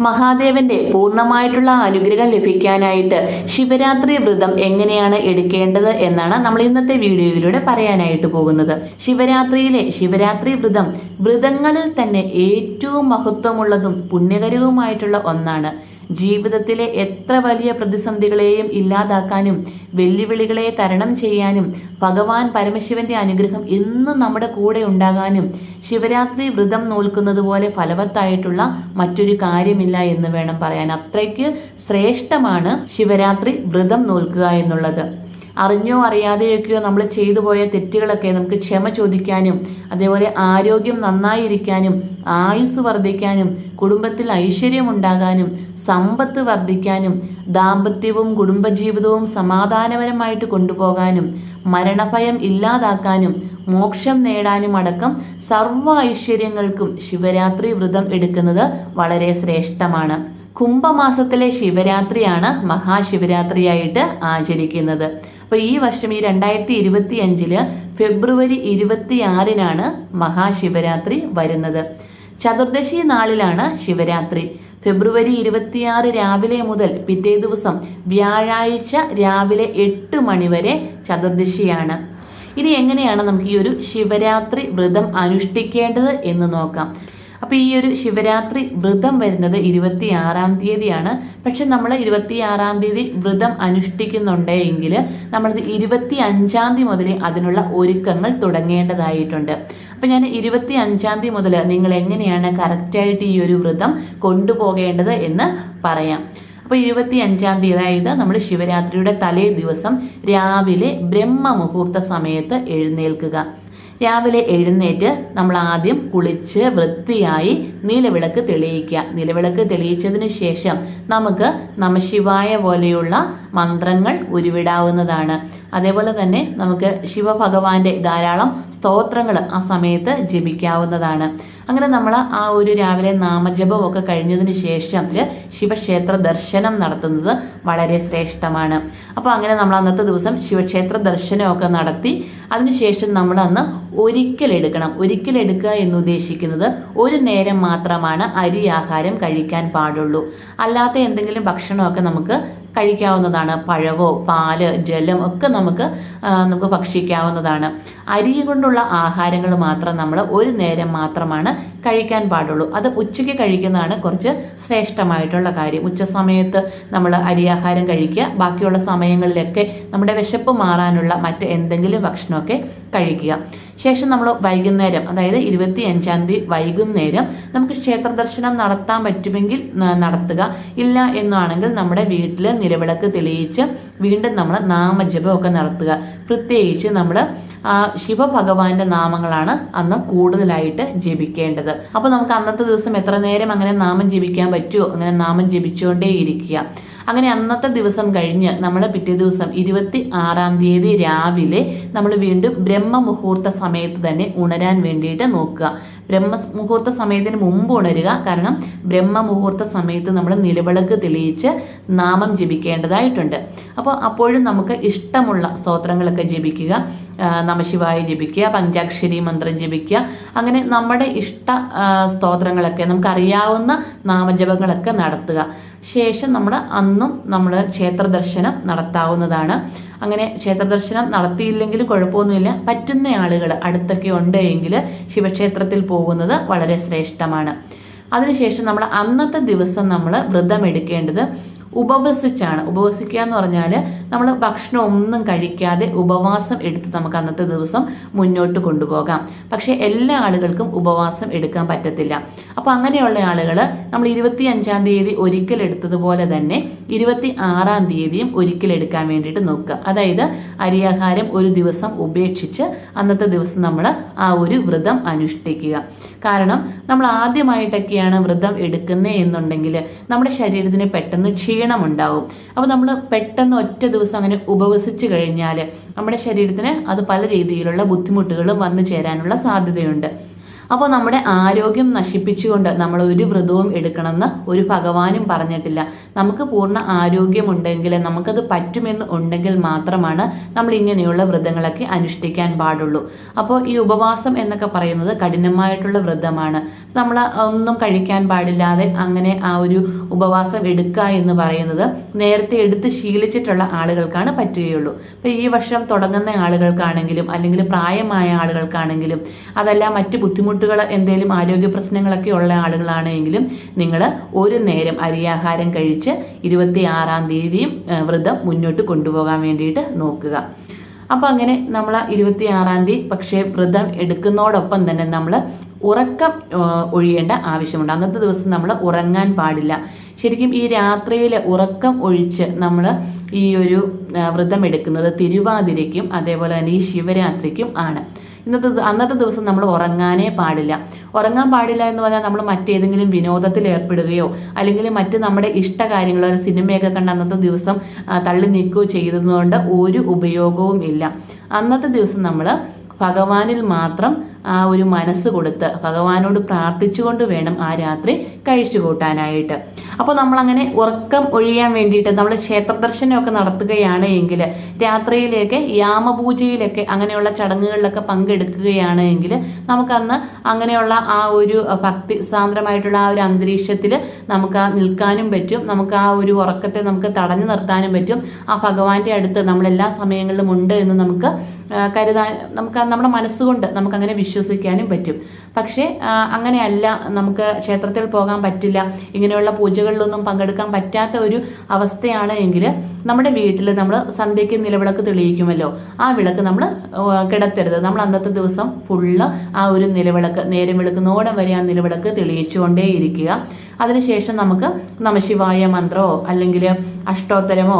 മഹാദേവന്റെ പൂർണമായിട്ടുള്ള അനുഗ്രഹം ലഭിക്കാനായിട്ട് ശിവരാത്രി വ്രതം എങ്ങനെയാണ് എടുക്കേണ്ടത് എന്നാണ് നമ്മൾ ഇന്നത്തെ വീഡിയോയിലൂടെ പറയാനായിട്ട് പോകുന്നത്. ശിവരാത്രിയിലെ ശിവരാത്രി വ്രതം വ്രതങ്ങളിൽ തന്നെ ഏറ്റവും മഹത്വമുള്ളതും പുണ്യകരവുമായിട്ടുള്ള ഒന്നാണ്. ജീവിതത്തിലെ എത്ര വലിയ പ്രതിസന്ധികളെയും ഇല്ലാതാക്കാനും വെല്ലുവിളികളെ തരണം ചെയ്യാനും ഭഗവാൻ പരമശിവന്റെ അനുഗ്രഹം എന്നും നമ്മുടെ കൂടെ ഉണ്ടാകാനും ശിവരാത്രി വ്രതം നോൽക്കുന്നത് പോലെ ഫലവത്തായിട്ടുള്ള മറ്റൊരു കാര്യമില്ല എന്ന് വേണം പറയാൻ. അത്രയ്ക്ക് ശ്രേഷ്ഠമാണ് ശിവരാത്രി വ്രതം നോൽക്കുക എന്നുള്ളത്. അറിഞ്ഞോ അറിയാതെയൊക്കെയോ നമ്മൾ ചെയ്തു പോയ തെറ്റുകളൊക്കെ നമുക്ക് ക്ഷമ ചോദിക്കാനും അതേപോലെ ആരോഗ്യം നന്നായിരിക്കാനും ആയുസ് വർദ്ധിക്കാനും കുടുംബത്തിൽ ഐശ്വര്യം ഉണ്ടാകാനും സമ്പത്ത് വർദ്ധിക്കാനും ദാമ്പത്യവും കുടുംബജീവിതവും സമാധാനപരമായിട്ട് കൊണ്ടുപോകാനും മരണഭയം ഇല്ലാതാക്കാനും മോക്ഷം നേടാനും അടക്കം സർവ ഐശ്വര്യങ്ങൾക്കും ശിവരാത്രി വ്രതം എടുക്കുന്നത് വളരെ ശ്രേഷ്ഠമാണ്. കുംഭമാസത്തിലെ ശിവരാത്രിയാണ് മഹാശിവരാത്രിയായിട്ട് ആചരിക്കുന്നത്. അപ്പോൾ ഈ വർഷം ഈ രണ്ടായിരത്തി ഇരുപത്തി അഞ്ചിൽ ഫെബ്രുവരി ഇരുപത്തിയാറിനാണ് മഹാശിവരാത്രി വരുന്നത്. ചതുർദശി നാളിലാണ് ശിവരാത്രി. ഫെബ്രുവരി ഇരുപത്തിയാറ് രാവിലെ മുതൽ പിറ്റേ ദിവസം വ്യാഴാഴ്ച രാവിലെ എട്ട് മണിവരെ ചതുർദശിയാണ്. ഇനി എങ്ങനെയാണ് നമുക്ക് ഈ ഒരു ശിവരാത്രി വ്രതം അനുഷ്ഠിക്കേണ്ടത് എന്ന് നോക്കാം. അപ്പോൾ ഈ ഒരു ശിവരാത്രി വ്രതം വരുന്നത് ഇരുപത്തി ആറാം തീയതിയാണ്. പക്ഷെ നമ്മൾ ഇരുപത്തി ആറാം തീയതി വ്രതം അനുഷ്ഠിക്കുന്നുണ്ടെങ്കിൽ നമ്മളത് ഇരുപത്തി അഞ്ചാം തീയതി മുതൽ അതിനുള്ള ഒരുക്കങ്ങൾ തുടങ്ങേണ്ടതായിട്ടുണ്ട്. അപ്പം ഞാൻ ഇരുപത്തി അഞ്ചാം തീയതി മുതൽ നിങ്ങൾ എങ്ങനെയാണ് കറക്റ്റായിട്ട് ഈ ഒരു വ്രതം കൊണ്ടുപോകേണ്ടത് എന്ന് പറയാം. അപ്പോൾ ഇരുപത്തി അഞ്ചാം തീയതി അതായത് നമ്മൾ ശിവരാത്രിയുടെ തലേ ദിവസം രാവിലെ ബ്രഹ്മ മുഹൂർത്ത സമയത്ത് എഴുന്നേൽക്കുക. രാവിലെ എഴുന്നേറ്റ് നമ്മൾ ആദ്യം കുളിച്ച് വൃത്തിയായി നിലവിളക്ക് തെളിയിക്കുക. നിലവിളക്ക് തെളിയിച്ചതിന് ശേഷം നമുക്ക് നമശിവായ പോലെയുള്ള മന്ത്രങ്ങൾ ഉരുവിടാവുന്നതാണ്. അതേപോലെ തന്നെ നമുക്ക് ശിവഭഗവാന്റെ ധാരാളം സ്തോത്രങ്ങൾ ആ സമയത്ത് ജപിക്കാവുന്നതാണ്. അങ്ങനെ നമ്മൾ ആ ഒരു രാവിലെ നാമജപമൊക്കെ കഴിഞ്ഞതിന് ശേഷം ശിവക്ഷേത്ര ദർശനം നടത്തുന്നത് വളരെ ശ്രേഷ്ഠമാണ്. അപ്പോൾ അങ്ങനെ നമ്മൾ അന്നത്തെ ദിവസം ശിവക്ഷേത്ര ദർശനമൊക്കെ നടത്തി അതിനുശേഷം നമ്മൾ അന്ന് ഒരിക്കലെടുക്കണം ഒരിക്കലെടുക്കുക എന്ന് ഉദ്ദേശിക്കുന്നത് ഒരു നേരം മാത്രമാണ് അരി ആഹാരം കഴിക്കാൻ പാടുള്ളൂ. അല്ലാത്ത എന്തെങ്കിലും ഭക്ഷണമൊക്കെ നമുക്ക് കഴിക്കാവുന്നതാണ്. പഴവോ പാൽ ജലം ഒക്കെ നമുക്ക് നമുക്ക് ഭക്ഷിക്കാവുന്നതാണ്. അരി കൊണ്ടുള്ള ആഹാരങ്ങൾ മാത്രം നമ്മൾ ഒരു നേരം മാത്രമാണ് കഴിക്കാൻ പാടുള്ളൂ. അത് ഉച്ചയ്ക്ക് കഴിക്കുന്നതാണ് കുറച്ച് ശ്രേഷ്ഠമായിട്ടുള്ള കാര്യം. ഉച്ച സമയത്ത് നമ്മൾ അരിയാഹാരം കഴിക്കുക. ബാക്കിയുള്ള സമയങ്ങളിലൊക്കെ നമ്മുടെ വിശപ്പ് മാറാനുള്ള മറ്റ് എന്തെങ്കിലും ഭക്ഷണമൊക്കെ കഴിക്കുക. ശേഷം നമ്മൾ വൈകുന്നേരം അതായത് ഇരുപത്തി അഞ്ചാം തീയതി വൈകുന്നേരം നമുക്ക് ക്ഷേത്ര ദർശനം നടത്താൻ പറ്റുമെങ്കിൽ നടത്തുക. ഇല്ല എന്നാണെങ്കിൽ നമ്മുടെ വീട്ടിൽ നിലവിളക്ക് തെളിയിച്ച് വീണ്ടും നമ്മൾ നാമജപമൊക്കെ നടത്തുക. പ്രത്യേകിച്ച് നമ്മൾ ശിവഭഗവാന്റെ നാമങ്ങളാണ് അന്ന് കൂടുതലായിട്ട് ജപിക്കേണ്ടത്. അപ്പോൾ നമുക്ക് അന്നത്തെ ദിവസം എത്ര നേരം അങ്ങനെ നാമം ജപിക്കാൻ പറ്റുമോ അങ്ങനെ നാമം ജപിച്ചുകൊണ്ടേ ഇരിക്കുക. അങ്ങനെ അന്നത്തെ ദിവസം കഴിഞ്ഞ് നമ്മൾ പിറ്റേ ദിവസം ഇരുപത്തി ആറാം തീയതി രാവിലെ നമ്മൾ വീണ്ടും ബ്രഹ്മ മുഹൂർത്ത സമയത്ത് തന്നെ ഉണരാൻ വേണ്ടിയിട്ട് നോക്കുക. ബ്രഹ്മ മുഹൂർത്ത സമയത്തിന് മുമ്പ് ഉണരുക. കാരണം ബ്രഹ്മ മുഹൂർത്ത സമയത്ത് നമ്മൾ നിലവിളക്ക് തെളിയിച്ച് നാമം ജപിക്കേണ്ടതായിട്ടുണ്ട്. അപ്പോൾ അപ്പോഴും നമുക്ക് ഇഷ്ടമുള്ള സ്തോത്രങ്ങളൊക്കെ ജപിക്കുക. നമശിവായ ജപിക്കുക പഞ്ചാക്ഷരി മന്ത്രം ജപിക്കുക. അങ്ങനെ നമ്മുടെ ഇഷ്ട സ്തോത്രങ്ങളൊക്കെ നമുക്കറിയാവുന്ന നാമജപങ്ങളൊക്കെ നടത്തുക. ശേഷം നമ്മൾ അന്നും നമ്മൾ ക്ഷേത്ര ദർശനം നടത്താവുന്നതാണ്. അങ്ങനെ ക്ഷേത്രദർശനം നടത്തിയില്ലെങ്കിലും കുഴപ്പമൊന്നുമില്ല. പറ്റുന്ന ആളുകൾ അടുത്തൊക്കെ ഉണ്ട് എങ്കിൽ ശിവക്ഷേത്രത്തിൽ പോകുന്നത് വളരെ ശ്രേഷ്ഠമാണ്. അതിനുശേഷം നമ്മൾ അന്നത്തെ ദിവസം നമ്മൾ വ്രതം എടുക്കേണ്ടത് ഉപവസിച്ചാണ്. ഉപവസിക്കുക എന്ന് പറഞ്ഞാൽ നമ്മൾ ഭക്ഷണം ഒന്നും കഴിക്കാതെ ഉപവാസം എടുത്ത് നമുക്ക് അന്നത്തെ ദിവസം മുന്നോട്ട് കൊണ്ടുപോകാം. പക്ഷേ എല്ലാ ആളുകൾക്കും ഉപവാസം എടുക്കാൻ പറ്റത്തില്ല. അപ്പോൾ അങ്ങനെയുള്ള ആളുകൾ നമ്മൾ ഇരുപത്തി അഞ്ചാം തീയതി ഒരിക്കൽ എടുത്തതുപോലെ തന്നെ ഇരുപത്തി ആറാം തീയതിയും ഒരിക്കൽ എടുക്കാൻ വേണ്ടിയിട്ട് നോക്കുക. അതായത് അരിയാഹാരം ഒരു ദിവസം ഉപേക്ഷിച്ച് അന്നത്തെ ദിവസം നമ്മൾ ആ ഒരു വ്രതം അനുഷ്ഠിക്കുക. കാരണം നമ്മൾ ആദ്യമായിട്ടൊക്കെയാണ് വ്രതം എടുക്കുന്നത് എന്നുണ്ടെങ്കിൽ നമ്മുടെ ശരീരത്തിന് പെട്ടെന്ന് ക്ഷീണമുണ്ടാവും. അപ്പോൾ നമ്മൾ പെട്ടെന്ന് ഒറ്റ ദിവസം അങ്ങനെ ഉപവസിച്ചു കഴിഞ്ഞാൽ നമ്മുടെ ശരീരത്തിന് അത് പല രീതിയിലുള്ള ബുദ്ധിമുട്ടുകളും വന്നു ചേരാനുള്ള സാധ്യതയുണ്ട്. അപ്പോൾ നമ്മുടെ ആരോഗ്യം നശിപ്പിച്ചുകൊണ്ട് നമ്മൾ ഒരു വ്രതവും എടുക്കണമെന്ന് ഒരു ഭഗവാനും പറഞ്ഞിട്ടില്ല. നമുക്ക് പൂർണ ആരോഗ്യമുണ്ടെങ്കിൽ നമുക്കത് പറ്റുമെന്ന് ഉണ്ടെങ്കിൽ മാത്രമാണ് നമ്മൾ ഇങ്ങനെയുള്ള വ്രതങ്ങളൊക്കെ അനുഷ്ഠിക്കാൻ പാടുള്ളൂ. അപ്പോൾ ഈ ഉപവാസം എന്നൊക്കെ പറയുന്നത് കഠിനമായിട്ടുള്ള വ്രതമാണ്. നമ്മൾ ഒന്നും കഴിക്കാൻ പാടില്ലാതെ അങ്ങനെ ആ ഒരു ഉപവാസം എടുക്കുക എന്ന് പറയുന്നത് നേരത്തെ എടുത്ത് ശീലിച്ചിട്ടുള്ള ആളുകൾക്കാണ് പറ്റുകയുള്ളൂ. അപ്പോൾ ഈ വർഷം തുടങ്ങുന്ന ആളുകൾക്കാണെങ്കിലും അല്ലെങ്കിൽ പ്രായമായ ആളുകൾക്കാണെങ്കിലും അതല്ല മറ്റ് ബുദ്ധിമുട്ടുകൾ എന്തെങ്കിലും ആരോഗ്യ പ്രശ്നങ്ങളൊക്കെ ഉള്ള ആളുകളാണെങ്കിലും നിങ്ങൾ ഒരു നേരം അരിയാഹാരം കഴിച്ച് ഇരുപത്തി ആറാം തീയതിയും വ്രതം മുന്നോട്ട് കൊണ്ടുപോകാൻ വേണ്ടിയിട്ട് നോക്കുക. അപ്പോൾ അങ്ങനെ നമ്മൾ ഇരുപത്തി ആറാം തീയതി പക്ഷേ വ്രതം എടുക്കുന്നതോടൊപ്പം തന്നെ നമ്മൾ ഉറക്കം ഒഴിയേണ്ട ആവശ്യമുണ്ട്. അന്നത്തെ ദിവസം നമ്മൾ ഉറങ്ങാൻ പാടില്ല. ശരിക്കും ഈ രാത്രിയിൽ ഉറക്കം ഒഴിച്ച് നമ്മൾ ഈ ഒരു വ്രതം എടുക്കുന്നത് തിരുവാതിരയ്ക്കും അതേപോലെ തന്നെ ഈ ശിവരാത്രിക്കും ആണ്. ഇന്നത്തെ അന്നത്തെ ദിവസം നമ്മൾ ഉറങ്ങാനേ പാടില്ല. ഉറങ്ങാൻ പാടില്ല എന്ന് പറഞ്ഞാൽ നമ്മൾ മറ്റേതെങ്കിലും വിനോദത്തിൽ ഏർപ്പെടുകയോ അല്ലെങ്കിൽ മറ്റ് നമ്മുടെ ഇഷ്ട കാര്യങ്ങൾ സിനിമയൊക്കെ കണ്ട് അന്നത്തെ ദിവസം തള്ളി നീക്കുകയോ ചെയ്തതുകൊണ്ട് ഒരു ഉപയോഗവും ഇല്ല. അന്നത്തെ ദിവസം നമ്മൾ ഭഗവാനിൽ മാത്രം ആ ഒരു മനസ്സ് കൊടുത്ത് ഭഗവാനോട് പ്രാർത്ഥിച്ചുകൊണ്ട് വേണം ആ രാത്രി കഴിച്ചു കൂട്ടാനായിട്ട് അപ്പോൾ നമ്മളങ്ങനെ ഉറക്കം ഒഴിയാൻ വേണ്ടിയിട്ട് നമ്മൾ ക്ഷേത്ര ദർശനമൊക്കെ നടത്തുകയാണ് എങ്കിൽ രാത്രിയിലേക്ക് യാമപൂജയിലൊക്കെ അങ്ങനെയുള്ള ചടങ്ങുകളിലൊക്കെ പങ്കെടുക്കുകയാണ് എങ്കിൽ നമുക്കന്ന് അങ്ങനെയുള്ള ആ ഒരു ഭക്തി സാന്ദ്രമായിട്ടുള്ള ആ ഒരു അന്തരീക്ഷത്തിൽ നമുക്ക് നിൽക്കാനും പറ്റും നമുക്ക് ആ ഒരു ഉറക്കത്തെ നമുക്ക് തടഞ്ഞു നിർത്താനും പറ്റും. ആ ഭഗവാന്റെ അടുത്ത് നമ്മൾ എല്ലാ സമയങ്ങളിലും ഉണ്ട് എന്ന് നമുക്ക് കരുതാൻ നമുക്ക് നമ്മുടെ മനസ്സുകൊണ്ട് നമുക്ക് അങ്ങനെ വിശ്വസിക്കാനും പറ്റും. പക്ഷേ അങ്ങനെയല്ല. നമുക്ക് ക്ഷേത്രത്തിൽ പോകാൻ പറ്റില്ല. ഇങ്ങനെയുള്ള പൂജകളിലൊന്നും പങ്കെടുക്കാൻ പറ്റാത്ത ഒരു അവസ്ഥയാണ് എങ്കിൽ നമ്മുടെ വീട്ടിൽ നമ്മൾ സന്ധ്യയ്ക്ക് നിലവിളക്ക് തെളിയിക്കുമല്ലോ. ആ വിളക്ക് നമ്മൾ കിടത്തരുത്. നമ്മൾ അന്നത്തെ ദിവസം ഫുള്ള് ആ ഒരു നിലവിളക്ക് നേരം വെളുക്കുന്നോടെ വരെ ആ നിലവിളക്ക് തെളിയിച്ചുകൊണ്ടേ ഇരിക്കുക അതിനുശേഷം നമുക്ക് നമശിവായ മന്ത്രമോ അല്ലെങ്കിൽ അഷ്ടോത്തരമോ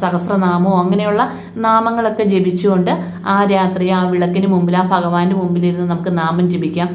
സഹസ്രനാമോ അങ്ങനെയുള്ള നാമങ്ങളൊക്കെ ജപിച്ചുകൊണ്ട് ആ രാത്രി ആ വിളക്കിന് മുമ്പിൽ ആ ഭഗവാന്റെ മുമ്പിലിരുന്ന് നമുക്ക് നാമം ജപിക്കാം.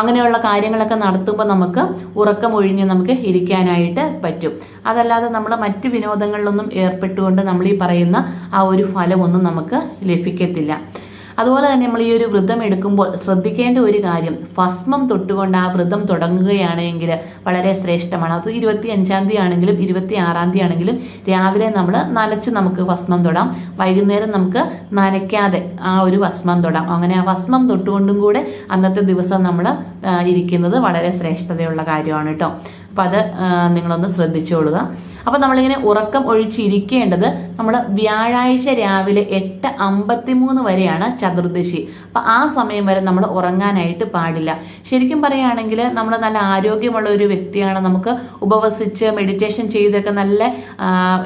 അങ്ങനെയുള്ള കാര്യങ്ങളൊക്കെ നടത്തുമ്പോൾ നമുക്ക് ഉറക്കമൊഴിഞ്ഞ് നമുക്ക് ഇരിക്കാനായിട്ട് പറ്റും. അതല്ലാതെ നമ്മൾ മറ്റ് വിനോദങ്ങളിലൊന്നും ഏർപ്പെട്ടുകൊണ്ട് നമ്മൾ ഈ പറയുന്ന ആ ഒരു ഫലമൊന്നും നമുക്ക് ലഭിക്കത്തില്ല. അതുപോലെ തന്നെ നമ്മൾ ഈ ഒരു വ്രതം എടുക്കുമ്പോൾ ശ്രദ്ധിക്കേണ്ട ഒരു കാര്യം ഭസ്മം തൊട്ടുകൊണ്ട് ആ വ്രതം തുടങ്ങുകയാണെങ്കിൽ വളരെ ശ്രേഷ്ഠമാണ്. അത് ഇരുപത്തി അഞ്ചാം തീയതി ആണെങ്കിലും ഇരുപത്തി ആറാം തീയതി ആണെങ്കിലും രാവിലെ നമ്മൾ നനച്ച് നമുക്ക് ഭസ്മം തൊടാം. വൈകുന്നേരം നമുക്ക് നനയ്ക്കാതെ ആ ഒരു ഭസ്മം തൊടാം. അങ്ങനെ ആ ഭസ്മം തൊട്ടുകൊണ്ടും കൂടെ അന്നത്തെ ദിവസം നമ്മൾ ഇരിക്കുന്നത് വളരെ ശ്രേഷ്ഠതയുള്ള കാര്യമാണ് കേട്ടോ. അപ്പം അത് നിങ്ങളൊന്ന് ശ്രദ്ധിച്ചോളുക. അപ്പം നമ്മളിങ്ങനെ ഉറക്കം ഒഴിച്ചിരിക്കേണ്ടത് നമ്മൾ വ്യാഴാഴ്ച രാവിലെ എട്ട് അമ്പത്തിമൂന്ന് വരെയാണ് ചതുർദശി. അപ്പം ആ സമയം വരെ നമ്മൾ ഉറങ്ങാനായിട്ട് പാടില്ല. ശരിക്കും പറയുകയാണെങ്കിൽ നമ്മൾ നല്ല ആരോഗ്യമുള്ള ഒരു വ്യക്തിയാണ്. നമുക്ക് ഉപവസിച്ച് മെഡിറ്റേഷൻ ചെയ്തൊക്കെ നല്ല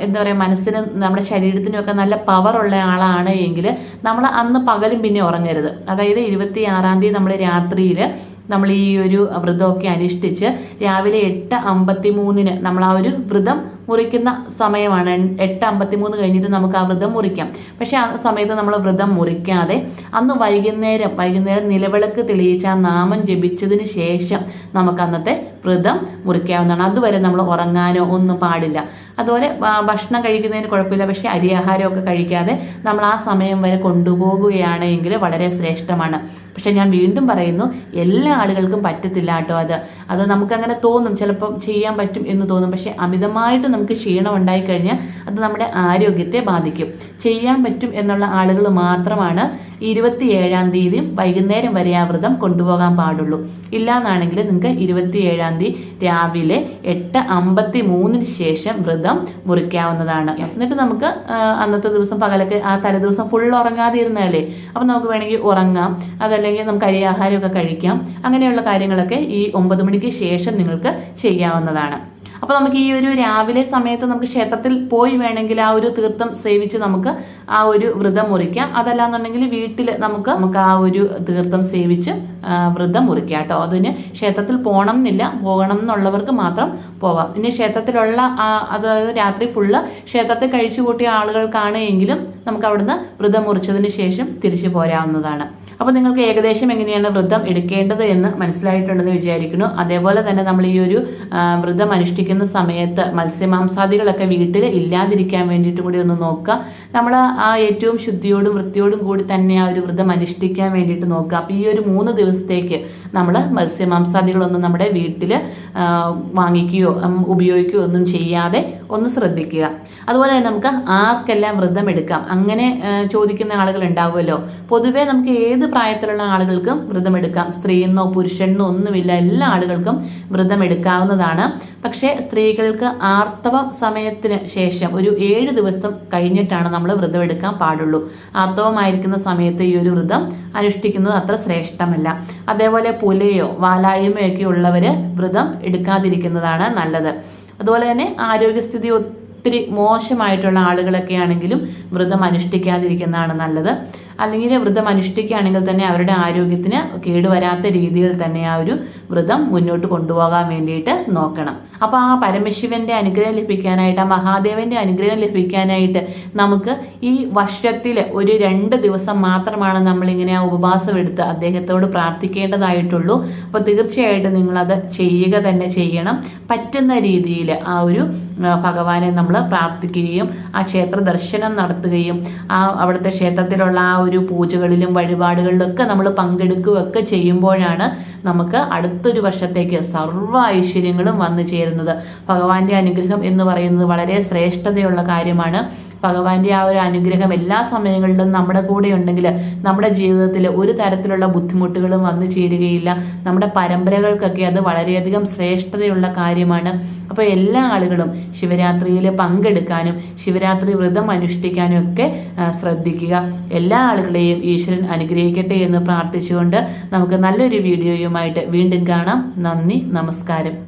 എന്താ പറയുക മനസ്സിനും നമ്മുടെ ശരീരത്തിനുമൊക്കെ നല്ല പവർ ഉള്ള ആളാണ് എങ്കിൽ നമ്മൾ അന്ന് പകലും പിന്നെ ഉറങ്ങരുത്. അതായത് ഇരുപത്തി ആറാം തീയതി നമ്മൾ രാത്രിയിൽ നമ്മൾ ഈ ഒരു വ്രതമൊക്കെ അനുഷ്ഠിച്ച് രാവിലെ എട്ട് അമ്പത്തി മൂന്നിന് നമ്മൾ ആ ഒരു വ്രതം മുറിക്കുന്ന സമയമാണ്. എട്ട് അമ്പത്തി മൂന്ന് കഴിഞ്ഞിട്ട് നമുക്ക് ആ വ്രതം മുറിക്കാം. പക്ഷെ ആ സമയത്ത് നമ്മൾ വ്രതം മുറിക്കാതെ അന്ന് വൈകുന്നേരം വൈകുന്നേരം നിലവിളക്ക് തെളിയിച്ച ആ നാമം ജപിച്ചതിന് ശേഷം നമുക്ക് അന്നത്തെ വ്രതം മുറിക്കാവുന്നതാണ്. അതുവരെ നമ്മൾ ഉറങ്ങാനോ ഒന്നും പാടില്ല. അതുപോലെ ഭക്ഷണം കഴിക്കുന്നതിന് കുഴപ്പമില്ല. പക്ഷേ അരിയാഹാരമൊക്കെ കഴിക്കാതെ നമ്മൾ ആ സമയം വരെ കൊണ്ടുപോകുകയാണെങ്കിൽ വളരെ ശ്രേഷ്ഠമാണ്. പക്ഷെ ഞാൻ വീണ്ടും പറയുന്നു എല്ലാ ആളുകൾക്കും പറ്റത്തില്ല കേട്ടോ അത്. അത് നമുക്കങ്ങനെ തോന്നും. ചിലപ്പം ചെയ്യാൻ പറ്റും എന്ന് തോന്നും. പക്ഷെ അമിതമായിട്ട് നമുക്ക് ക്ഷീണം ഉണ്ടായിക്കഴിഞ്ഞാൽ അത് നമ്മുടെ ആരോഗ്യത്തെ ബാധിക്കും. ചെയ്യാൻ പറ്റും എന്നുള്ള ആളുകൾ മാത്രമാണ് ഇരുപത്തിയേഴാം തീയതി വൈകുന്നേരം വരെ ആ വ്രതം കൊണ്ടുപോകാൻ പാടുള്ളൂ. ഇല്ലാന്നാണെങ്കിൽ നിങ്ങൾക്ക് ഇരുപത്തിയേഴാം തീയതി രാവിലെ എട്ട് അമ്പത്തി മൂന്നിന് ശേഷം വ്രതം മുറിക്കാവുന്നതാണ്. എന്നിട്ട് നമുക്ക് അന്നത്തെ ദിവസം പകലൊക്കെ ആ തലേദിവസം ഫുൾ ഉറങ്ങാതെ ഇരുന്നാലേ അപ്പം നമുക്ക് വേണമെങ്കിൽ ഉറങ്ങാം അതല്ലെങ്കിൽ നമുക്ക് അരിയാഹാരമൊക്കെ കഴിക്കാം അങ്ങനെയുള്ള കാര്യങ്ങളൊക്കെ ഈ ഒമ്പത് മണിക്ക് ശേഷം നിങ്ങൾക്ക് ചെയ്യാവുന്നതാണ്. അപ്പോൾ നമുക്ക് ഈ ഒരു രാവിലെ സമയത്ത് നമുക്ക് ക്ഷേത്രത്തിൽ പോയി വേണമെങ്കിൽ ആ ഒരു തീർത്ഥം സേവിച്ച് നമുക്ക് ആ ഒരു വ്രതം മുറിക്കാം. അതല്ലാന്നുണ്ടെങ്കിൽ വീട്ടിൽ നമുക്ക് നമുക്ക് ആ ഒരു തീർത്ഥം സേവിച്ച് വ്രതം മുറിക്കാം കേട്ടോ. അതിന് ക്ഷേത്രത്തിൽ പോകണം എന്നില്ല പോകണം എന്നുള്ളവർക്ക് മാത്രം പോവാം. ഇനി ക്ഷേത്രത്തിലുള്ള അതായത് രാത്രി ഫുള്ള് ക്ഷേത്രത്തിൽ കഴിച്ചു കൂട്ടിയ ആളുകൾക്കാണ് എങ്കിലും നമുക്ക് അവിടുന്ന് വ്രതം മുറിച്ചതിന് ശേഷം തിരിച്ചു പോരാവുന്നതാണ്. അപ്പോൾ നിങ്ങൾക്ക് ഏകദേശം എങ്ങനെയാണ് വ്രതം എടുക്കേണ്ടത് എന്ന് മനസ്സിലായിട്ടുണ്ടെന്ന് വിചാരിക്കുന്നു. അതേപോലെ തന്നെ നമ്മൾ ഈ ഒരു വ്രതം അനുഷ്ഠിക്കുന്ന സമയത്ത് മത്സ്യമാംസാദികളൊക്കെ വീട്ടിൽ ഇല്ലാതിരിക്കാൻ വേണ്ടിയിട്ട് കൂടി ഒന്ന് നോക്കുക. നമ്മൾ ആ ഏറ്റവും ശുദ്ധിയോടും വൃത്തിയോടും കൂടി തന്നെ ആ ഒരു വ്രതം അനുഷ്ഠിക്കാൻ വേണ്ടിയിട്ട് നോക്കുക. അപ്പോൾ ഈ ഒരു മൂന്ന് ദിവസത്തേക്ക് നമ്മൾ മത്സ്യമാംസാദികളൊന്നും നമ്മുടെ വീട്ടിൽ വാങ്ങിക്കുകയോ ഉപയോഗിക്കുകയോ ഒന്നും ചെയ്യാതെ ഒന്ന് ശ്രദ്ധിക്കുക. അതുപോലെ തന്നെ നമുക്ക് ആർക്കെല്ലാം വ്രതം എടുക്കാം? അങ്ങനെ ചോദിക്കുന്ന ആളുകൾ ഉണ്ടാവുമല്ലോ. പൊതുവേ നമുക്ക് ഏത് പ്രായത്തിലുള്ള ആളുകൾക്കും വ്രതം എടുക്കാം. സ്ത്രീയെന്നോ പുരുഷനെന്നോ ഒന്നുമില്ല. എല്ലാ ആളുകൾക്കും വ്രതം എടുക്കാവുന്നതാണ്. പക്ഷേ സ്ത്രീകൾക്ക് ആർത്തവ സമയത്തിന് ശേഷം ഒരു ഏഴ് ദിവസം കഴിഞ്ഞിട്ടാണ് നമ്മൾ വ്രതം എടുക്കാൻ പാടുള്ളൂ. ആർത്തവമായിരിക്കുന്ന സമയത്ത് ഈ ഒരു വ്രതം അനുഷ്ഠിക്കുന്നത് അത്ര ശ്രേഷ്ഠമല്ല. അതേപോലെ പുലയോ വാലായ്മയോ ഒക്കെ ഉള്ളവർ വ്രതം എടുക്കാതിരിക്കുന്നതാണ് നല്ലത്. അതുപോലെ തന്നെ ആരോഗ്യസ്ഥിതി ഒത്തിരി മോശമായിട്ടുള്ള ആളുകളൊക്കെ ആണെങ്കിലും വ്രതം അനുഷ്ഠിക്കാതിരിക്കുന്നതാണ് നല്ലത്. അല്ലെങ്കിൽ വ്രതം അനുഷ്ഠിക്കുകയാണെങ്കിൽ തന്നെ അവരുടെ ആരോഗ്യത്തിന് കേടുവരാത്ത രീതിയിൽ തന്നെ ആ ഒരു വ്രതം മുന്നോട്ട് കൊണ്ടുപോകാൻ വേണ്ടിയിട്ട് നോക്കണം. അപ്പോൾ ആ പരമശിവന്റെ അനുഗ്രഹം ലഭിക്കാനായിട്ട് ആ മഹാദേവന്റെ അനുഗ്രഹം ലഭിക്കാനായിട്ട് നമുക്ക് ഈ വർഷത്തിൽ ഒരു രണ്ട് ദിവസം മാത്രമാണ് നമ്മളിങ്ങനെ ആ ഉപവാസം എടുത്ത് അദ്ദേഹത്തോട് പ്രാർത്ഥിക്കേണ്ടതായിട്ടുള്ളൂ. അപ്പോൾ തീർച്ചയായിട്ടും നിങ്ങളത് ചെയ്യുക തന്നെ ചെയ്യണം. പറ്റുന്ന രീതിയിൽ ആ ഒരു ഭഗവാനെ നമ്മൾ പ്രാർത്ഥിക്കുകയും ആ ക്ഷേത്ര ദർശനം നടത്തുകയും ആ അവിടുത്തെ ക്ഷേത്രത്തിലുള്ള ആ ഒരു പൂജകളിലും വഴിപാടുകളിലൊക്കെ നമ്മൾ പങ്കെടുക്കുകയൊക്കെ ചെയ്യുമ്പോഴാണ് നമുക്ക് അടുത്തൊരു വർഷത്തേക്ക് സർവ ഐശ്വര്യങ്ങളും വന്നു ചേരുന്നത് ഭഗവാന്റെ അനുഗ്രഹം എന്ന് പറയുന്നത് വളരെ ശ്രേഷ്ഠതയുള്ള കാര്യമാണ്. ഭഗവാന്റെ ആ ഒരു അനുഗ്രഹം എല്ലാ സമയങ്ങളിലും നമ്മുടെ കൂടെ ഉണ്ടെങ്കിൽ നമ്മുടെ ജീവിതത്തിൽ ഒരു തരത്തിലുള്ള ബുദ്ധിമുട്ടുകളും വന്നു ചേരുകയില്ല. നമ്മുടെ പരമ്പരകൾക്കൊക്കെ അത് വളരെയധികം ശ്രേഷ്ഠതയുള്ള കാര്യമാണ്. അപ്പോൾ എല്ലാ ആളുകളും ശിവരാത്രിയിൽ പങ്കെടുക്കാനും ശിവരാത്രി വ്രതം അനുഷ്ഠിക്കാനും ഒക്കെ ശ്രദ്ധിക്കുക. എല്ലാ ആളുകളെയും ഈശ്വരൻ അനുഗ്രഹിക്കട്ടെ എന്ന് പ്രാർത്ഥിച്ചുകൊണ്ട് നമുക്ക് നല്ലൊരു വീഡിയോയുമായിട്ട് വീണ്ടും കാണാം. നന്ദി നമസ്കാരം.